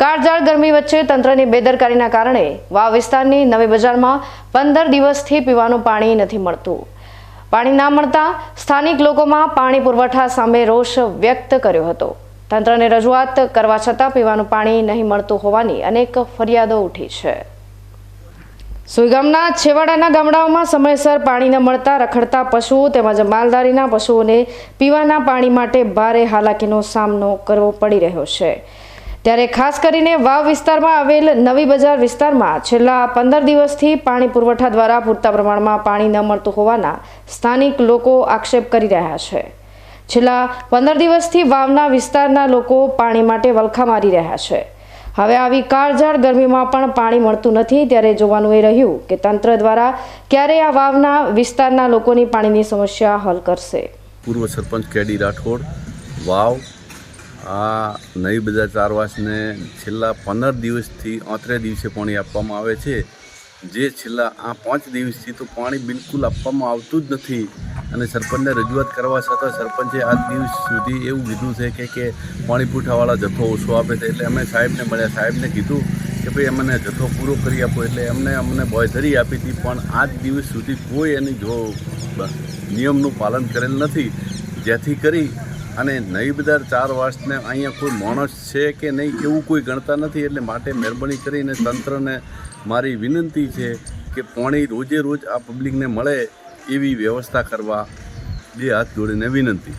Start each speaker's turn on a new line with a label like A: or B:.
A: કાળઝાળ ગરમી વચ્ચે તંત્રની બેદરકારીના કારણે વાવ વિસ્તારની નવી બજારમાં પંદર દિવસથી પીવાનું પાણી નથી મળતું. પાણી ના મળતા સ્થાનિક લોકોમાં પાણી પુરવઠા સામે રોષ વ્યક્ત કર્યો હતો. તંત્રને રજૂઆત કરવા છતાં પીવાનું પાણી નહીં મળતું હોવાની અનેક ફરિયાદો ઉઠી છે. સુઈગામના છેવાડાના ગામડાઓમાં સમયસર પાણી ન મળતા રખડતા પશુઓ તેમજ માલધારીના પશુઓને પીવાના પાણી માટે ભારે હાલાકીનો સામનો કરવો પડી રહ્યો છે. ત્યારે ખાસ કરીને વાવ વિસ્તારમાં આવેલ નવી બજાર વિસ્તારમાં છેલ્લા પંદર દિવસથી પાણી પુરવઠા દ્વારા પૂરતા પ્રમાણમાં પાણી ન મળતું હોવાના સ્થાનિક લોકો આક્ષેપ કરી રહ્યા છે. છેલ્લા પંદર દિવસથી વાવના વિસ્તારના લોકો પાણી માટે વલખા મારી રહ્યા છે. હવે આવી કાળઝાળ ગરમીમાં પણ પાણી મળતું નથી ત્યારે જોવાનું એ રહ્યું કે તંત્ર દ્વારા ક્યારે આ વાવના વિસ્તારના લોકોની પાણીની સમસ્યા હલ કરશે.
B: પૂર્વ સરપંચ કેડી રાઠોડ, વાવ આ નવી બજાર ચારવાસને છેલ્લા પંદર દિવસથી ઓતરે દિવસે પાણી આપવામાં આવે છે. જે છેલ્લા આ પાંચ દિવસથી તો પાણી બિલકુલ આપવામાં આવતું જ નથી. અને સરપંચને રજૂઆત કરવા છતાં સરપંચે આજ દિવસ સુધી એવું કીધું છે કે કે પાણી પૂઠાવાળા જથ્થો ઓછો આપે છે. એટલે અમે સાહેબને મળ્યા. સાહેબને કીધું કે ભાઈ અમને જથ્થો પૂરો કરી આપો. એટલે એમને અમને બોયધરી આપી હતી, પણ આજ દિવસ સુધી કોઈ એની જો નિયમનું પાલન કરેલ નથી. જેથી કરી અને નવી બજાર ચાર વાસને અહીંયા કોઈ માણસ છે કે નહીં એવું કોઈ ગણતા નથી એટલે માટે મહેરબાની કરીને તંત્રને મારી વિનંતી છે કે પાણી રોજે રોજ આ પબ્લિકને મળે એવી વ્યવસ્થા કરવા બે હાથ જોડીને વિનંતી.